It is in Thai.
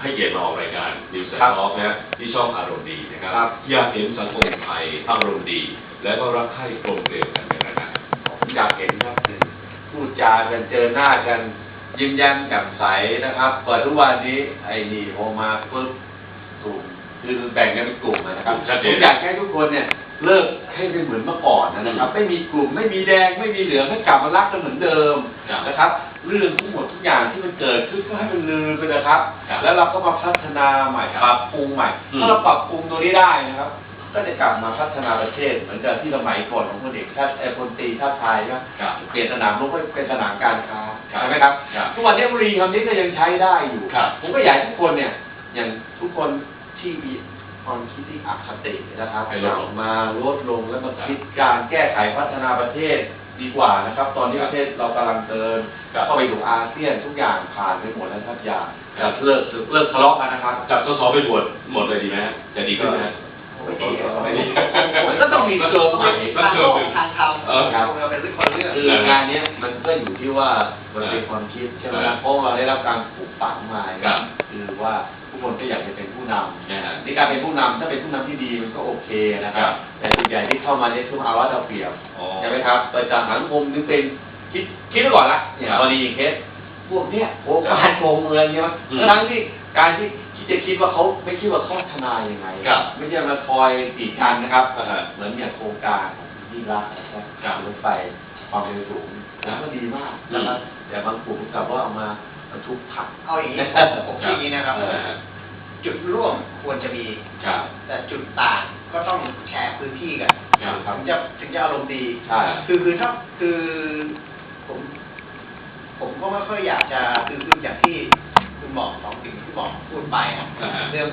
ให้เกียรติมาออกรายการนิวส์ครับท็อกนะฮะที่ช่องอารมณ์ดีนะคครัรับอยากเห็นสังคมไทยอารมณ์ดี และก็รักใคร่กลมเกลียวกันเป็นนะผมอยากเห็นครับคือพูดจากันเจอหน้ากัน ยิ้มแย้มแจ่มใสนะครับ เปิดทุกวันนี้ไอ้นี่โอมาปุ๊บกลุ่ม คือแบ่งกันเป็นกลุ่มนะครับชัดเจผน มอยากให้ทุกคนเนี่ยเลิกให้เป็นเหมือนเมื่อก่อนนะครับ ไม่มีกลุ่มไม่มีแดงไม่มีเหลืองให้กลับมารักกันเหมือนเดิมครับ นะครับ เรื่องทั้งหมดทุกอย่างที่มันเกิดขึ้นก็ให้มันลืมไปนะครับ ครับแล้วเราก็มาพัฒนาใหม่ครับปรับปรุงใหม่อืม ถ้าเราปรับปรุงตัวนี้ได้นะครับ ก็จะกลับมาพัฒนาประเทศเหมือนกับที่สมัยก่อนของพลเอกชาติเอ่อพลตรีชาติชายใช่ไหมครับเปลี่ยนสนามรบให้เป็นสนามการค้าครับ ใช่ไหมครับ ครับ ทุกวันนี้บุรีคำนี้ก็ยังใช้ได้อยู่ ครับ ผมก็อยากให้ทุกคนเนี่ย อย่างทุกคน ที่มีความคิดที่อคตินะครับให้ลดลง กลับมาลดลงแล้วมาคิดการแก้ไขพัฒนาประเทศดีกว่านะครับ ตอนนี้ครัปบระเทศเรากำลังเดินครับ เข้าไปสู่อาเซียนทุกอย่างผ่านไปหมดแล้วครับอย่างครับเลิกเลิกทะเลาะกันนะครับ จับสสไปบวชหมดเลยดีไหมฮะจะดีขึ้นไหมฮะ ไม่ดีไม่ดีมันก็ต้องมีเกิร์ฟใหม่ มันเกิดเป็นทาง เราเป็นเรื่องคนเรื่องคืองานเนี้ยมันก็อยู่ที่ว่ามันเป็นเออความคิดใช่ไหมเออครับเพราะเราได้รับการปลูกฝังมาครับคือว่าทุกคนก็อยากจะเป็นผู้นำนะฮะในการเป็นผู้นำถ้าเป็นผู้นำที่ดีมันก็โอเคนะคครัรับบแต่ส่วนใหญ่ที่เข้ามาเนี่ยคือเอาว่าเราเปรียบอ๋อใช่ไหมครับไปจากสังคมนึกเป็นคิดคิดไว้ก่อนละเนี่ยครับกรณีเคสพวกเนี้ยโกงการโกงเงินเนี่ยอืมทั้งที่การที่ที่จะคิดว่าเขาไม่คิดว่าเขาพัฒนายังไงครับไม่ใช่มาคอยกีดกันนะครับอ่าฮะเหมือนอย่างโครงการของยิ่งรักษณ์นะครับครับรถไฟ ความเร็วสูงครับก็ดีมากนะครับแต่บางกลุ่มกลับว่าเอามาบรรทุกผักเอาอย่างนี้ผมคิดอย่างนี้นะครับเออจุดร่วมควรจะมีครับแต่จุดต่างก็ต้องแชร์พื้นที่กันครับถึงจะถึงจะอารมณ์ดีใช่คือคือถ้าคือผมผมก็ไม่ค่อยอยากจะคือคืออย่างที่คุณหมอสองสิ่งที่หมอพูดไปอะอ่าฮะเรื่อง